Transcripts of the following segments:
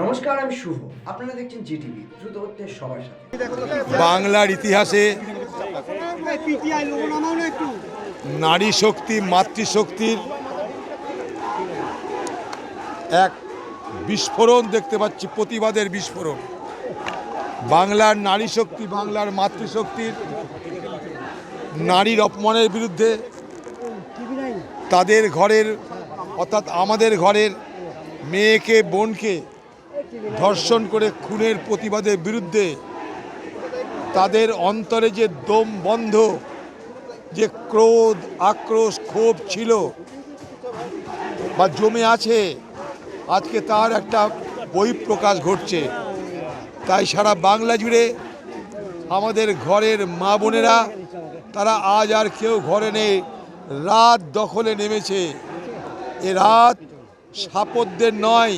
নমস্কার, আমি শুভ। আপনারা দেখছেন জিটিভি দ্রুত হচ্ছে সবার সাথে। বাংলার ইতিহাসে নারী শক্তি, মাতৃশক্তির এক বিস্ফোরণ দেখতে পাচ্ছি, প্রতিবাদের বিস্ফোরণ। বাংলার নারী শক্তি, বাংলার মাতৃশক্তির নারীর অপমানের বিরুদ্ধে তাদের ঘরের, অর্থাৎ আমাদের ঘরের মেয়েকে, বোনকে ধর্ষণ করে খুনের প্রতিবাদের বিরুদ্ধে তাদের অন্তরে যে দম বন্ধ, যে ক্রোধ, আক্রোশ, ক্ষোভ ছিল বা জমে আছে, আজকে তার একটা বহিঃপ্রকাশ ঘটছে। তাই সারা বাংলা জুড়ে আমাদের ঘরের মা বোনেরা, তারা আজ আর কেউ ঘরে নেই, রাত দখলে নেমেছে। এ রাত সাপদদের নয়,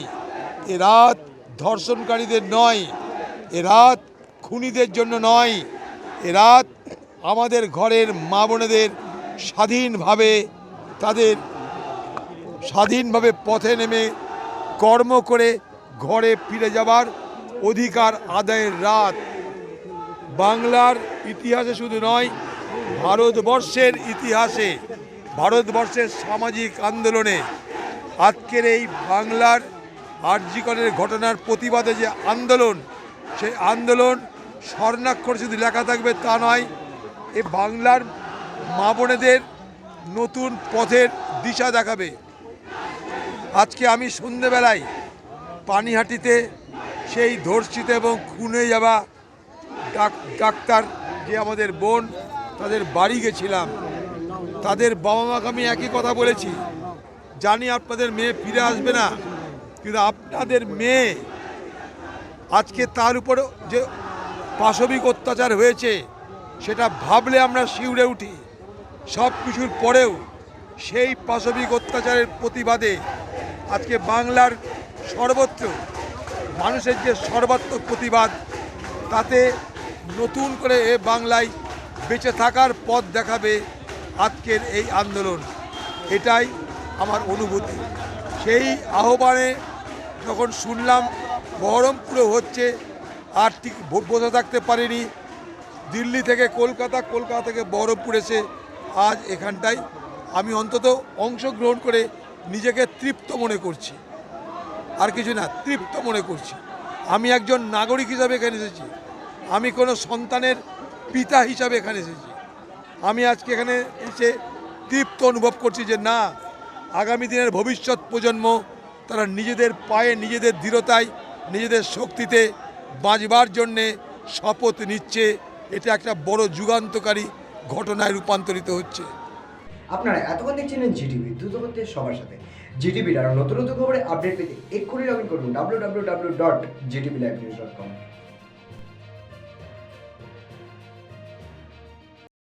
এ রাত ধর্ষণকারীদের নয়, এ রাত খুনিদের জন্য নয়, এ রাত আমাদের ঘরের মা বোনেদের স্বাধীনভাবে তাদের স্বাধীনভাবে পথে নেমে কর্ম করে ঘরে ফিরে যাবার অধিকার আদায়ের রাত। বাংলার ইতিহাসে শুধু নয়, ভারতবর্ষের ইতিহাসে, ভারতবর্ষের সামাজিক আন্দোলনে আজকের এই বাংলার আর্যিকরের ঘটনার প্রতিবাদে যে আন্দোলন, সেই আন্দোলন স্বর্ণাক্ষর শুধু লেখা থাকবে তা নয়, এ বাংলার মা বোনেদের নতুন পথের দিশা দেখাবে। আজকে আমি সন্ধেবেলায় পানিহাটিতে সেই ধর্ষিত এবং খুনে যাওয়া ডাক্তার যে আমাদের বোন, তাদের বাড়ি গেছিলাম। তাদের বাবা মাকে আমি একই কথা বলেছি, জানি আপনাদের মেয়ে ফিরে আসবে না। কিন্তু আপনাদের মেয়ে আজকে তার উপর যে পাশবিক অত্যাচার হয়েছে, সেটা ভাবলে আমরা শিউরে উঠি। সব কিছুর পরেও সেই পাশবিক অত্যাচারের প্রতিবাদে আজকে বাংলার সর্বত্র মানুষের যে সর্বাত্মক প্রতিবাদ, তাতে নতুন করে এ বাংলায় বেঁচে থাকার পথ দেখাবে আজকের এই আন্দোলন। এটাই আমার অনুভূতি। সেই আহ্বানে যখন শুনলাম বহরমপুরে হচ্ছে, আর ঠিক বসে থাকতে পারিনি। দিল্লি থেকে কলকাতা কলকাতা থেকে বহরমপুর এসে আজ এখানটায় আমি অন্তত অংশগ্রহণ করে নিজেকে তৃপ্ত মনে করছি। আর কিছু না, তৃপ্ত মনে করছি। আমি একজন নাগরিক হিসাবে এখানে এসেছি। আমি কোনো সন্তানের পিতা হিসাবে এখানে এসেছি। আমি আজকে এখানে এসে তৃপ্ত অনুভব করছি যে না, আগামী দিনের ভবিষ্যৎ প্রজন্ম তারা নিজেদের পায়ে, নিজেদের দৃঢ়তায়, নিজেদের শক্তিতে বাঁচবার জন্যে শপথ নিচ্ছে। এটা একটা বড় যুগান্তকারী ঘটনায় রূপান্তরিত হচ্ছে। আপনারা এতক্ষণ দেখছিলেন জিটিভি দ্রুত করতে সবার সাথে। জিটিভির আরও নতুন নতুন খবরে আপডেট পেতে এক্ষুনি লগ ইন করুন W W W dot Zee TV live news dot com